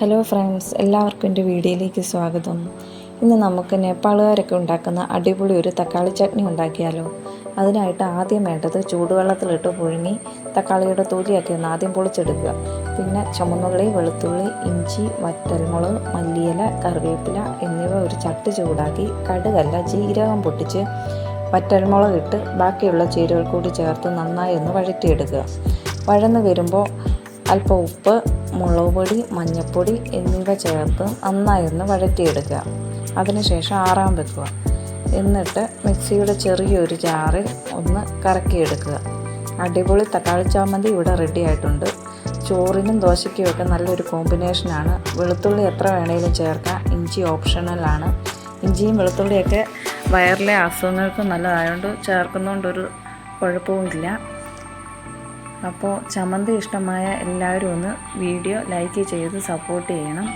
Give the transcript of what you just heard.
Hello friends എല്ലാവർക്കും എന്റെ വീഡിയോയിലേക്ക് സ്വാഗതം. ഇന്ന് നമുക്ക് നേപ്പാളുകാരൊക്കെ ഉണ്ടാക്കുന്ന അടിപൊളി ഒരു തക്കാളി ചട്നി ഉണ്ടാക്കിയാലോ. അതിനായിട്ട് ആദ്യം വേണ്ടത് ചൂടുവെള്ളത്തിലിട്ട് പുഴുങ്ങി തക്കാളിയുടെ തൊലിയൊക്കെ ഒന്ന് ആദ്യം പൊളിച്ചെടുക്കുക. പിന്നെ ചുമന്നുള്ളി വെളുത്തുള്ളി ഇഞ്ചി വറ്റൽമുളക് മല്ലിയില കറിവേപ്പില എന്നിവ ഒരു ചട്ട് ചൂടാക്കി കടുകല്ല ജീരകം പൊട്ടിച്ച് വറ്റൽമുളക് ഇട്ട് ബാക്കിയുള്ള ചേരുവകൾ കൂടി ചേർത്ത് നന്നായി ഒന്ന് വഴറ്റിയെടുക്കുക. വഴന്ന് വരുമ്പോൾ അല്പം ഉപ്പ് മുളക് പൊടി മഞ്ഞൾപ്പൊടി എന്നിവ ചേർത്ത് നന്നായി ഒന്ന് വഴറ്റിയെടുക്കുക. അതിനുശേഷം ആറാൻ വെക്കുക. എന്നിട്ട് മിക്സിയുടെ ചെറിയൊരു ജാറിൽ ഒന്ന് കറക്കിയെടുക്കുക. അടിപൊളി തക്കാളി ചമ്മന്തി ഇവിടെ റെഡി ആയിട്ടുണ്ട്. ചോറിനും ദോശയ്ക്കും ഒക്കെ നല്ലൊരു കോമ്പിനേഷനാണ് വെളുത്തുള്ളി എത്ര വേണേലും ചേർക്കാം. ഇഞ്ചി ഓപ്ഷണലാണ് ഇഞ്ചിയും വെളുത്തുള്ളിയൊക്കെ വയറിലെ അസുഖങ്ങൾക്ക് നല്ലതായതുകൊണ്ട് ചേർക്കുന്നതുകൊണ്ടൊരു കുഴപ്പവുമില്ല. അപ്പോൾ ചമന്തി ഇഷ്ടമായ എല്ലാവരും ഒന്ന് വീഡിയോ ലൈക്ക് ചെയ്ത് സപ്പോർട്ട് ചെയ്യണം.